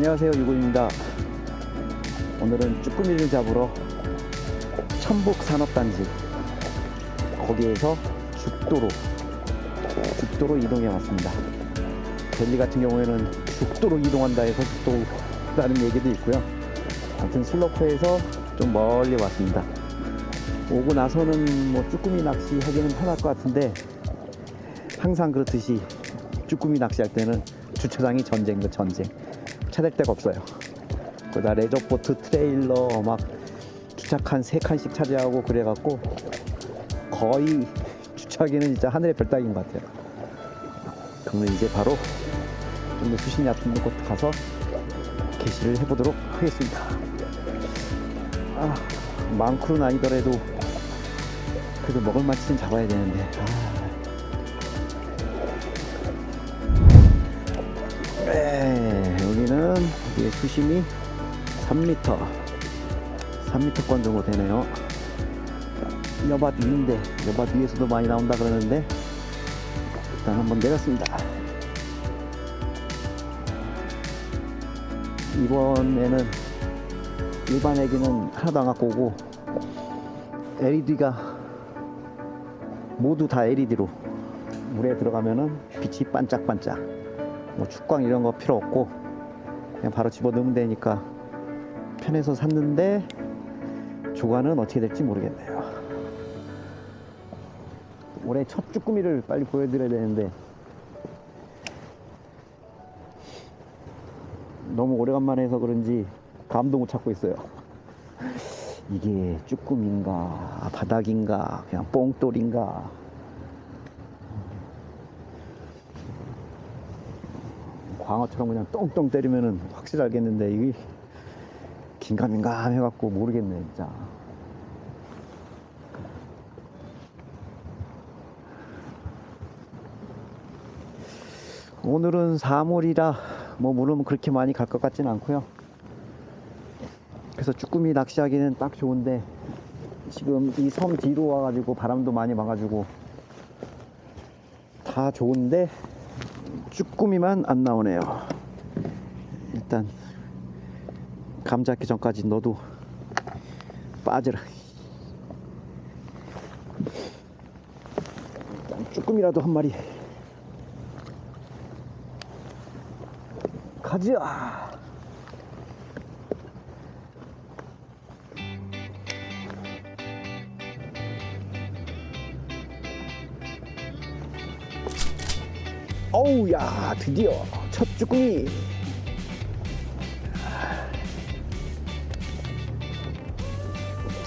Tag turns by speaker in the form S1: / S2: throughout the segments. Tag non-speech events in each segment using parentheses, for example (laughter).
S1: 안녕하세요 유군입니다. 오늘은 쭈꾸미를 잡으러 천북산업단지 거기에서 죽도로 죽도로 이동해 왔습니다. 델리 같은 경우에는 죽도로 이동한다 해서 죽도라는 얘기도 있고요. 아무튼 슬로프에서 좀 멀리 왔습니다. 오고 나서는 뭐 쭈꾸미 낚시 하기는 편할 것 같은데 항상 그렇듯이 쭈꾸미 낚시할 때는 주차장이 전쟁이고 전쟁 찾을 데가 없어요. 거기다 레저보트 트레일러 막 주차칸 세 칸씩 차지하고 그래갖고 거의 주차하기는 진짜 하늘의 별 따기인 것 같아요. 그러면 이제 바로 좀더 수심이 얕은 곳 가서 개시를 해보도록 하겠습니다. 아, 많크는 아니더라도 그래도 먹을 만치는 잡아야 되는데. 아. 네, 여기는 이게 수심이 3m 3m권 정도 되네요. 여밭 위인데 여밭 위에서도 많이 나온다 그러는데 일단 한번 내렸습니다. 이번에는 일반 애기는 하나도 안 갖고 오고 LED가 모두 다 LED로 물에 들어가면은 빛이 반짝반짝 뭐 축광 이런 거 필요 없고 그냥 바로 집어 넣으면 되니까 편해서 샀는데 조과는 어떻게 될지 모르겠네요. 올해 첫 쭈꾸미를 빨리 보여드려야 되는데 너무 오래간만에 해서 그런지 감도 못 찾고 있어요. 이게 쭈꾸미인가 바닥인가 그냥 뽕돌인가 광어처럼 그냥 똥똥 때리면은 확실히 알겠는데 이게 긴가민가 해갖고 모르겠네 진짜. 오늘은 3월이라 뭐 물은 그렇게 많이 갈 것 같진 않고요. 그래서 쭈꾸미 낚시하기는 딱 좋은데 지금 이 섬 뒤로 와가지고 바람도 많이 와가지고 다 좋은데 쭈꾸미만 안 나오네요. 일단 감 잡기 전까지 너도 빠져라. 일단 쭈꾸미라도 한 마리 가자. 어우 야 드디어 첫 쭈꾸미.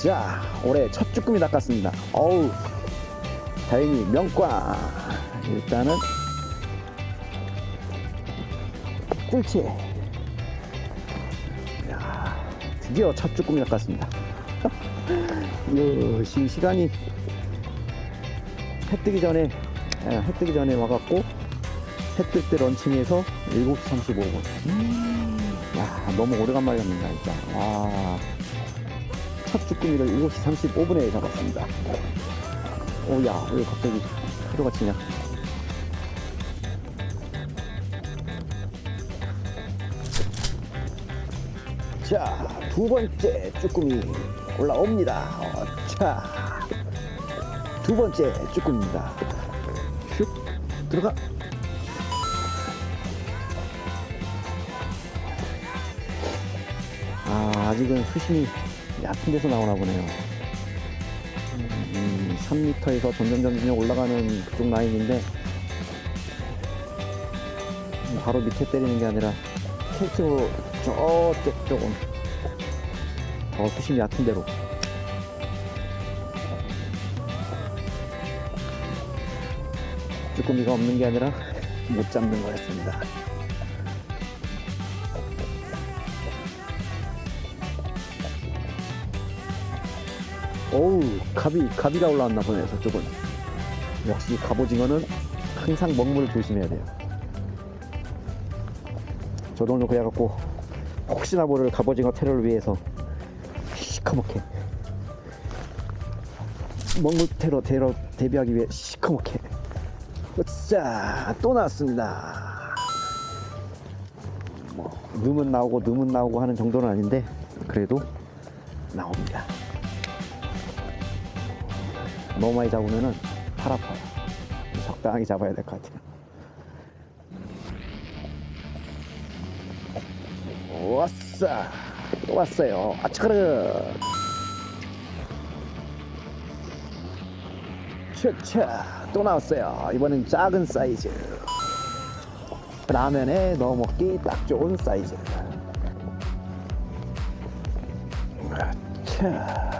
S1: 자 올해 첫 쭈꾸미 낚았습니다. 어우 다행히 명과 일단은 꿀치 야 드디어 첫 쭈꾸미 낚았습니다. (laughs) 이거 지금 시간이 해 뜨기 전에 예, 해 뜨기 전에 와갖고 해뜰때 런칭해서 7시 35분. 야, 너무 오래간만에 잡는다, 진짜. 와. 첫 쭈꾸미를 7시 35분에 잡았습니다. 오, 야, 왜 갑자기 파도가 치냐. 자, 두 번째 쭈꾸미 올라옵니다. 어, 자, 두 번째 쭈꾸미입니다. 슉, 들어가. 아, 아직은 수심이 얕은 데서 나오나 보네요. 음, 3m에서 점점 점점 올라가는 그쪽 라인인데 바로 밑에 때리는 게 아니라 캐스팅으로 저쪽 조금 더 수심이 얕은 데로 쭈꾸미가 없는 게 아니라 (laughs) 못 잡는 거였습니다. 어우 갑이 갑이가 올라왔나 보네 저쪽은. 역시 갑오징어는 항상 먹물을 조심해야 돼요. 오늘 그래갖고 혹시나 모를 갑오징어 테러를 위해서 시커멓게 먹물 테러 테러 대비하기 위해 시커멓게. 자또 나왔습니다. 뭐 넣으면 나오고 넣으면 나오고 하는 정도는 아닌데 그래도 나옵니다. 너무 많이 잡으면은 팔 아파요. 적당히 잡아야 될 것 같아요. 왔어. 또 왔어요. 아차가르. 차차. 또 나왔어요. 이번엔 작은 사이즈. 라면에 넣어 먹기 딱 좋은 사이즈. 자.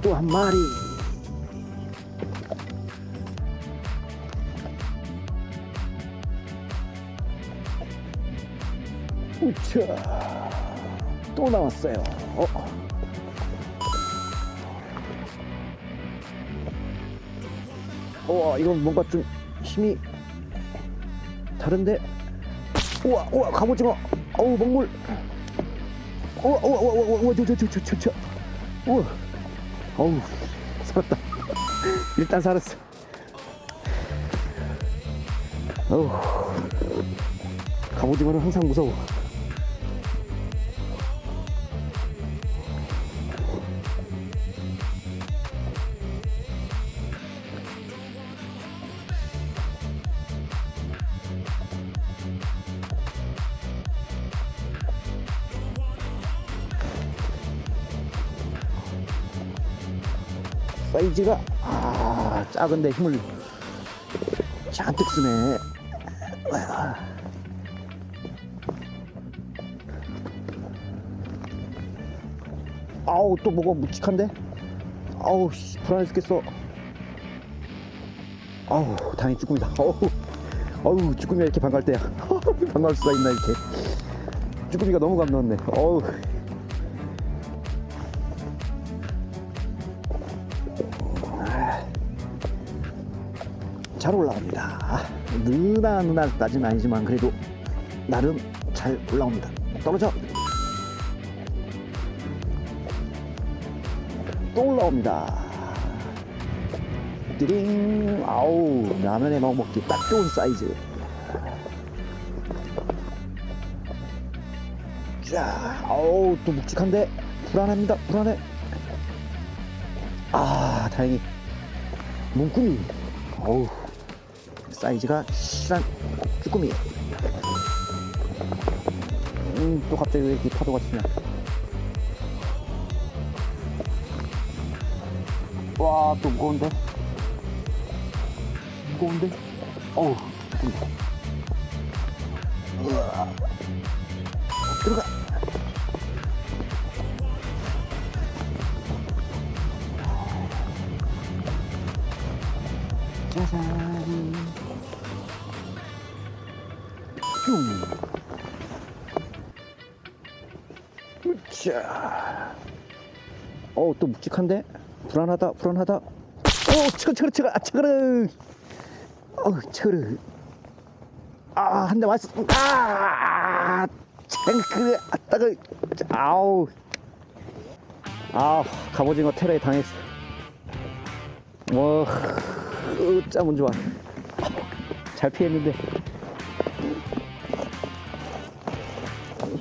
S1: 또 한 마리. 으쌰. 또 나왔어요. 어. 우와 이건 뭔가 좀 힘이 다른데 우와 우와 갑오징어 어우 먹물 우와 우와 우와 우와 우와 저저저저저 우와 어우 살았다. 일단 살았어. 어우 갑오징어는 항상 무서워 사이즈가 아 작은데 힘을 잔뜩 쓰네. 아우 또 뭐가 묵직한데? 아우 씨, 불안해 죽겠어. 아우 당연히 쭈꾸미다. 어우 어우 쭈꾸미가 이렇게 반갈 때야. (laughs) 반가울 수가 있나 이렇게. 쭈꾸미가 너무 감넣었네 어우 잘 올라갑니다. 느나 느나까지는 아니지만 그래도 나름 잘 올라옵니다. 떨어져. 또 올라옵니다. 띠링 아우 라면에 넣어 먹기 딱 좋은 사이즈. 자, 아우 또 묵직한데 불안합니다. 불안해. 아 다행히 문구미. 어우 사이즈가 실한 쭈꾸미. 음, 또 갑자기 왜 이렇게 파도가 치냐. 와 또 무거운데? 무거운데? 어우. 들어가 어, 또 묵직한데? 불안하다, 불안하다. 어, 차가, 차가, 차가, 아, 차가르. 어, 차가르. 아, 한 대 맞았어. 아, 차가르, 아 따가, 아우. 아, 갑오징어 테러에 당했어. 와, 으, 짬은 좋아. 잘 피했는데.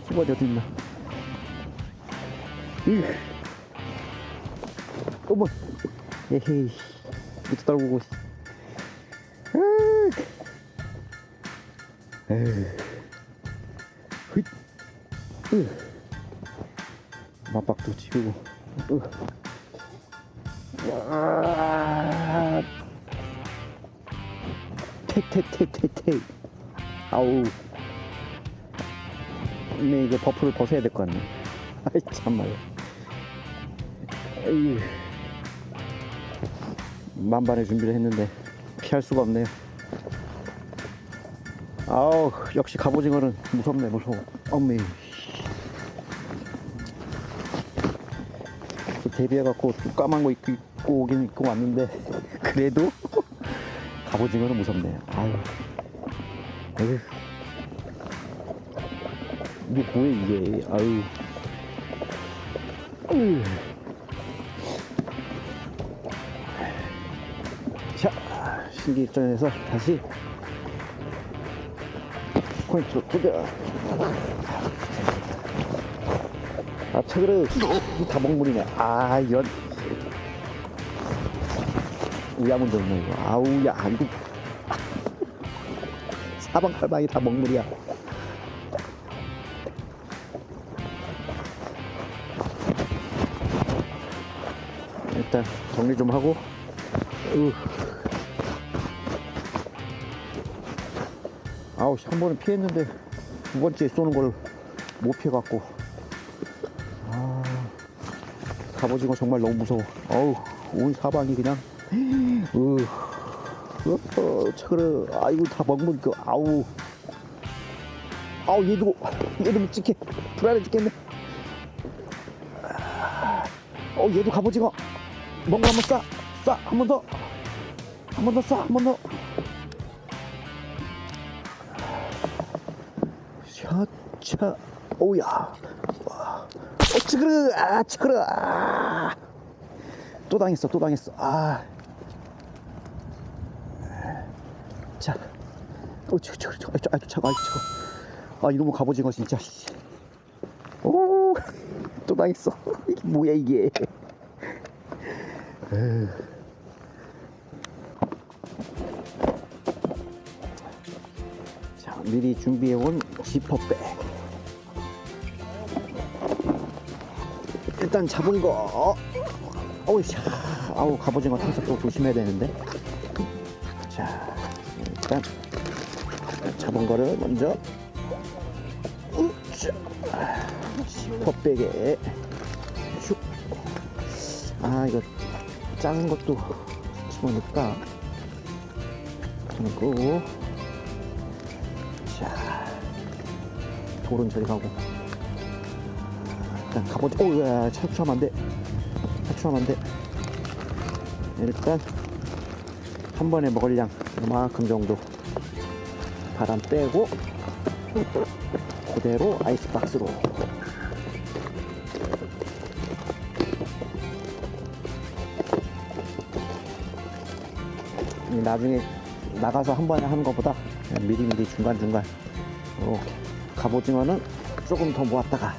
S1: 수박이 어디 있나? 으. 어머, 에헤이, 밑에 떨구고 있어. 으. 에휴, 휘, 으. 맞박도 치우고, 으. 와, 택택택택택, 아우. 근데 이거 버프를 벗어야 될 것 같네. (laughs) 아이 참말로. 에휴. 만반의 준비를 했는데 피할 수가 없네요. 아우 역시 갑오징어는 무섭네 무서워. 데뷔해갖고 좀 까만 거 입고, 입고 오긴 입고 왔는데 그래도 (laughs) 갑오징어는 무섭네요. 아유. 에휴. 이게 뭐야 이게 아유 으. 신기 입장에서 다시 포인트로 꽂아. 아, 차그르. 다 먹물이네. 아, 이런. 우야문도 없네, 이거. 아우, 야, 이거. (laughs) 사방팔방이 다 먹물이야. 일단 정리 좀 하고. 으. 아우 한 번은 피했는데 두 번째 쏘는 걸 못 피해갖고. 아 갑오징어 정말 너무 무서워. 어우 온 사방이 그냥 으 어, 차그르 아이고 다그 아우. 아우 얘도 얘도 묵직해 불안해 죽겠네. 어 얘도 갑오징어. 뭔가 한번 쏴쏴한 번 더. 한 번더쏴한 번더 샤차 오야 와. 어 찌그르 아 찌그르 아. 또 당했어 또 당했어 아. 자. 어 찌그 찌그 찌그 아이고 차가 아이고 차가 아 이놈의 갑오징어 진짜 씨. 오. 또 당했어 이게 뭐야 이게 에휴. 미리 준비해온 지퍼백. 일단 잡은 거. 어우, 샤. 아우, 갑오징어 탕수 또 조심해야 되는데. 자, 일단 잡은 거를 먼저. 우짜. 지퍼백에. 슉. 아, 이거 작은 것도 집어넣을까? 끄고. 돌은 저리 가고. 일단 가보자. 오, 야, 탈출하면 안 돼. 탈출하면 안 돼. 일단, 한 번에 먹을 양, 이만큼 정도. 바람 빼고, 그대로 아이스박스로. 나중에 나가서 한 번에 하는 것보다 미리미리 중간중간 이렇게 갑오징어는 조금 더 모았다가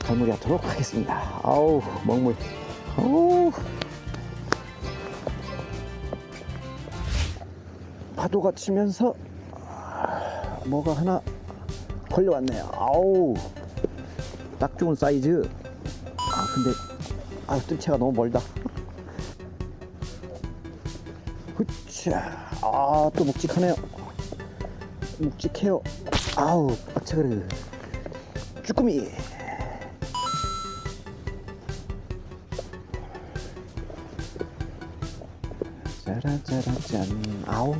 S1: 발무리 하도록 하겠습니다. 아우 먹물. 아우. 파도가 치면서 아, 뭐가 하나 걸려왔네요. 아우. 딱 좋은 사이즈. 아 근데 아 뜰채가 너무 멀다. 자, 아, 또 묵직하네요. 묵직해요. 아우, 빡차그르. 쭈꾸미. 짜라짜라짠. 아우,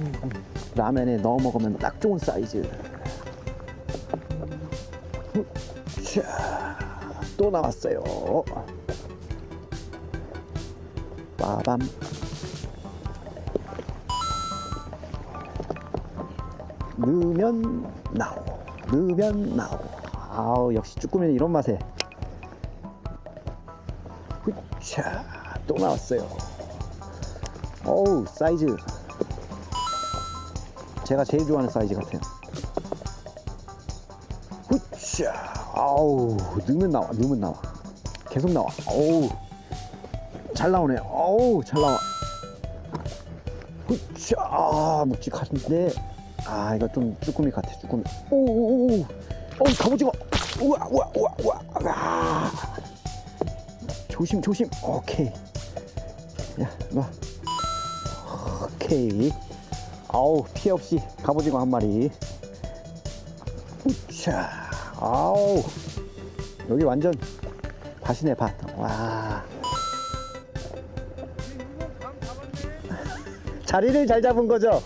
S1: 라면에 넣어 먹으면 딱 좋은 사이즈. 자, 또 나왔어요. 빠밤. 넣으면 나오. 넣으면 나오. 아우 역시 쭈꾸미는 이런 맛에. 후차 또 나왔어요. 어우 사이즈. 제가 제일 좋아하는 사이즈 같아요. 후차 아우 넣으면 나와 넣으면 나와. 계속 나와. 어우 잘 나오네. 어우 잘 나와. 후차 아 묵직한데 아 이거 좀 쭈꾸미 같아 쭈꾸미. 오오오오. 어 갑오징어. 우와 우와 우와 우와. 아 조심 조심. 오케이. 야 놔. 오케이. 아우 피해 없이 갑오징어 한 마리. 자 아우. 여기 완전 밭이네 밭와. (laughs) 자리를 잘 잡은 거죠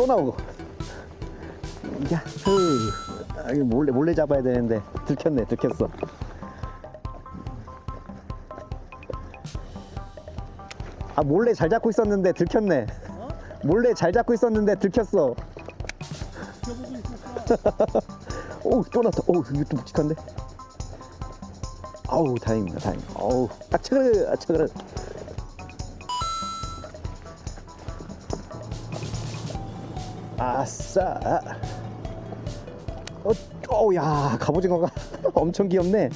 S1: 또 나오고. 야 흐 아, 이거 몰래 몰래 잡아야 되는데 들켰네 들켰어. 아 몰래 잘 잡고 있었는데 들켰네. 몰래 잘 잡고 있었는데 들켰어. (laughs) 오또 나왔다. 오 이거 또 묵직한데? 아우 다행입니다 다행 어우 아차그르 아차그르 아싸. 어, 어, 야, 갑오징어가 (laughs) 엄청 귀엽네.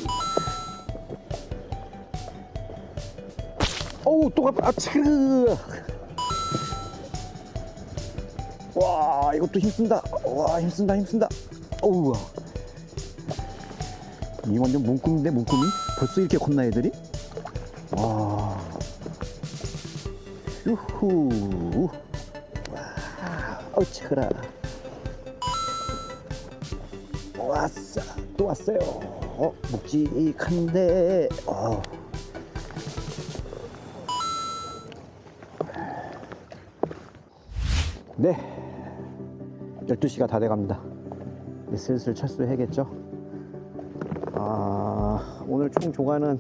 S1: 어우, 또 갑, 아, 츠르. 와, 이것도 힘쓴다. 와, 힘쓴다, 힘쓴다. 어우, 이 완전 문꿈인데, 문꿈이? 벌써 이렇게 컸나, 애들이? 와. 유후. 와, 어우, 차그라. 왔어. 또 왔어요. 어 묵직한데. 어. 네. 12시가 다 돼갑니다. 슬슬 철수해야겠죠? 아 오늘 총 조과는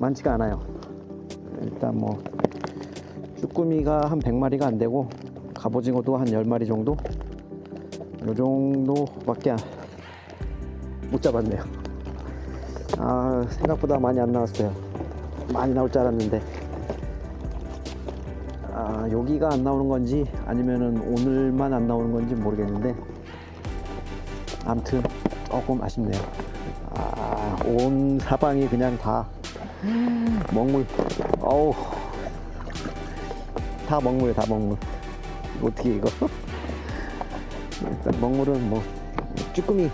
S1: 많지가 않아요. 일단 뭐 쭈꾸미가 한 100마리가 안 되고 갑오징어도 한 10마리 정도 요 정도밖에 안- 못 잡았네요. 아 생각보다 많이 안 나왔어요. 많이 나올 줄 알았는데 아 여기가 안 나오는 건지 아니면은 오늘만 안 나오는 건지 모르겠는데 아무튼 조금 아쉽네요. 아 온 사방이 그냥 다 먹물. 어우 다 먹물 다 먹물. 어떻게 이거? (laughs) 일단 먹물은 뭐 쭈꾸미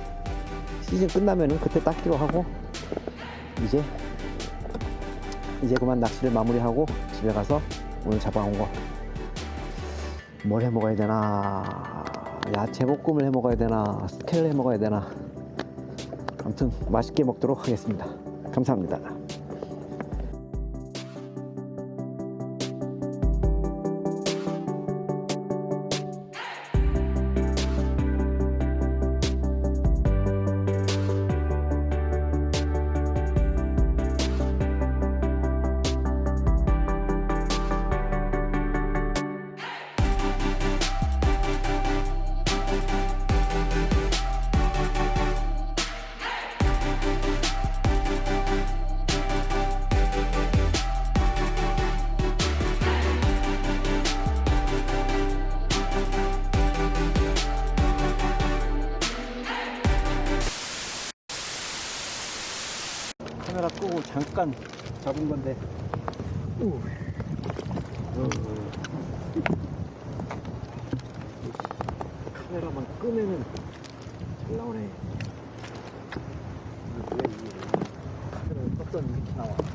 S1: 시즌 끝나면은 그때 닦기로 하고 이제 이제 그만 낚시를 마무리하고 집에 가서 오늘 잡아온 거. 뭘 해 먹어야 되나? 야채 볶음을 해 먹어야 되나? 스케를 해 먹어야 되나? 아무튼 맛있게 먹도록 하겠습니다. 감사합니다 카메라 끄고 잠깐 잡은 건데. 카메라만 끄면은 잘 나오네 이게 왜 이게 카메라를 껐더니 이렇게 나와 오.